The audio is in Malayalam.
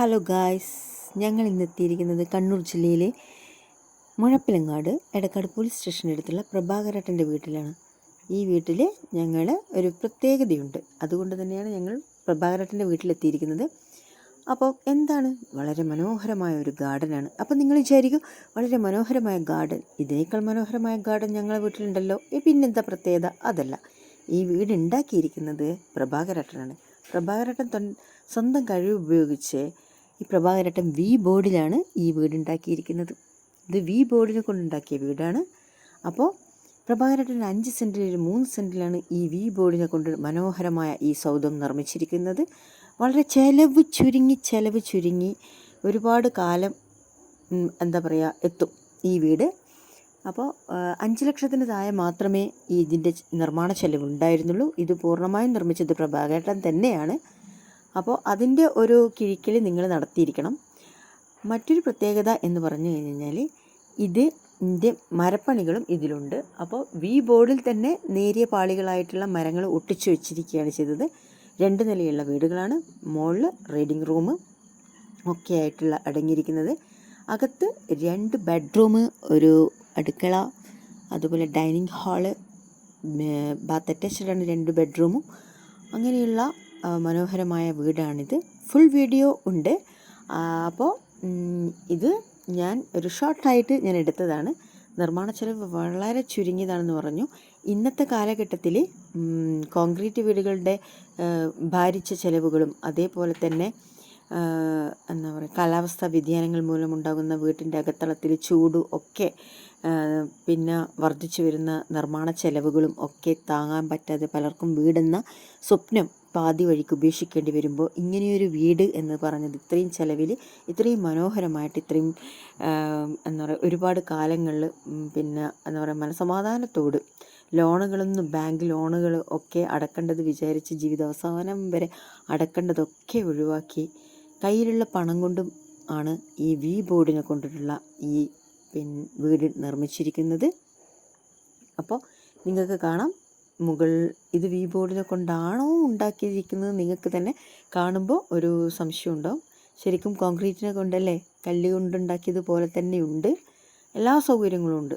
ഹലോ ഗായ്സ് ഞങ്ങൾ ഇന്ന് എത്തിയിരിക്കുന്നത് കണ്ണൂർ ജില്ലയിലെ മുഴപ്പിലങ്ങാട് എടക്കാട് പോലീസ് സ്റ്റേഷനടുത്തുള്ള പ്രഭാകരേട്ടന്റെ വീട്ടിലാണ്. ഈ വീട്ടിൽ ഞങ്ങൾ ഒരു പ്രത്യേകതയുണ്ട്. അതുകൊണ്ട് തന്നെയാണ് ഞങ്ങൾ പ്രഭാകരേട്ടന്റെ വീട്ടിലെത്തിയിരിക്കുന്നത് അപ്പോൾ എന്താണ്? വളരെ മനോഹരമായ ഒരു ഗാർഡനാണ് അപ്പോൾ നിങ്ങൾ വിചാരിക്കും വളരെ മനോഹരമായ ഗാർഡൻ ഇതിനേക്കാൾ മനോഹരമായ ഗാർഡൻ ഞങ്ങളെ വീട്ടിലുണ്ടല്ലോ. പിന്നെന്താ പ്രത്യേകത? അതല്ല. ഈ വീട് ഉണ്ടാക്കിയിരിക്കുന്നത് പ്രഭാകരേട്ടനാണ്. പ്രഭാകരേട്ടൻ തൻ സ്വന്തം കഴിവ് ഉപയോഗിച്ച് ഈ പ്രഭാകരേട്ടൻ വി ബോർഡിലാണ് ഈ വീട് ഉണ്ടാക്കിയിരിക്കുന്നത്. ഇത് വി ബോർഡിനെ കൊണ്ടുണ്ടാക്കിയ വീടാണ്. അപ്പോൾ പ്രഭാകരേട്ടൻ അഞ്ച് സെന്റിൽ മൂന്ന് സെന്റിലാണ് ഈ വി ബോർഡിനെ കൊണ്ട് മനോഹരമായ ഈ സൗധം നിർമ്മിച്ചിരിക്കുന്നത്. വളരെ ചെലവ് ചുരുങ്ങി ചെലവ് ചുരുങ്ങി ഒരുപാട് കാലം എന്താ പറയുക എത്തും ഈ വീട്. അപ്പോൾ അഞ്ച് ലക്ഷത്തിന് താഴെ മാത്രമേ ഇതിന്റെ നിർമ്മാണ ചെലവ് ഉണ്ടായിരുന്നുള്ളൂ ഇത് പൂർണമായും നിർമ്മിച്ചത് പ്രഭാകരേട്ടൻ തന്നെയാണ്. അപ്പോൾ അതിന്റെ ഒരു കിഴിക്കൽ നിങ്ങൾ നടത്തിയിരിക്കണം. മറ്റൊരു പ്രത്യേകത എന്ന് പറഞ്ഞു കഴിഞ്ഞാൽ ഇത് ഇതിന്റെ മരപ്പണികളും ഇതിലുണ്ട്. അപ്പോൾ വി ബോർഡിൽ തന്നെ നേരിയ പാളികളായിട്ടുള്ള മരങ്ങൾ ഒട്ടിച്ചു വെച്ചിരിക്കുകയാണ് ചെയ്തത്. രണ്ട് നിലയുള്ള വീടുകളാണ്. മുകളിൽ റീഡിംഗ് റൂം ഒക്കെ ആയിട്ടുള്ള അടങ്ങിയിരിക്കുന്നത്. അകത്ത് രണ്ട് ബെഡ്റൂം ഒരു അടുക്കള അതുപോലെ ഡൈനിങ് ഹാൾ ബാത്ത് അറ്റാച്ച്ഡാണ് രണ്ട് ബെഡ്റൂമും. അങ്ങനെയുള്ള മനോഹരമായ വീടാണിത്. ഫുൾ വീഡിയോ ഉണ്ട്. അപ്പോൾ ഇത് ഞാൻ ഒരു ഷോർട്ടായിട്ട് ഞാൻ എടുത്തതാണ്. നിർമ്മാണ ചെലവ് വളരെ ചുരുങ്ങിയതാണെന്ന് പറഞ്ഞു. ഇന്നത്തെ കാലഘട്ടത്തിൽ കോൺക്രീറ്റ് വീടുകളുടെ ഭാരിച്ച ചെലവുകളും അതേപോലെ തന്നെ എന്താ പറയുക കാലാവസ്ഥാ വ്യതിയാനങ്ങൾ മൂലമുണ്ടാകുന്ന വീട്ടിന്റെ അകത്തളത്തിൽ ചൂട് ഒക്കെ പിന്നെ വർദ്ധിച്ചു വരുന്ന നിർമ്മാണ ചെലവുകളും ഒക്കെ താങ്ങാൻ പറ്റാതെ പലർക്കും വീടെന്ന സ്വപ്നം പാതി വഴിക്ക് ഉപേക്ഷിക്കേണ്ടി വരുമ്പോൾ ഇങ്ങനെയൊരു വീട് എന്ന് പറഞ്ഞത് ഇത്രയും ചെലവിൽ ഇത്രയും മനോഹരമായിട്ട് ഇത്രയും എന്താ പറയുക ഒരുപാട് കാലങ്ങളിൽ പിന്നെ എന്താ പറയുക മനസമാധാനത്തോട് ലോണുകളൊന്നും ബാങ്ക് ലോണുകൾ ഒക്കെ അടക്കേണ്ടത് വിചാരിച്ച് ജീവിതാവസാനം വരെ അടക്കേണ്ടതൊക്കെ ഒഴിവാക്കി കയ്യിലുള്ള പണം കൊണ്ടും ആണ് ഈ വി ബോർഡിനെ കൊണ്ടിട്ടുള്ള ഈ പിൻ വീട് നിർമ്മിച്ചിരിക്കുന്നത്. അപ്പോൾ നിങ്ങൾക്ക് കാണാം മുകൾ ഇത് വി ബോർഡിനെ കൊണ്ടാണോ ഉണ്ടാക്കിയിരിക്കുന്നത് നിങ്ങൾക്ക് തന്നെ കാണുമ്പോൾ ഒരു സംശയം ഉണ്ടാവും. ശരിക്കും കോൺക്രീറ്റിനെ കൊണ്ടല്ലേ കല്ല് കൊണ്ടുണ്ടാക്കിയത് പോലെ തന്നെയുണ്ട് എല്ലാ സൗകര്യങ്ങളും ഉണ്ട്.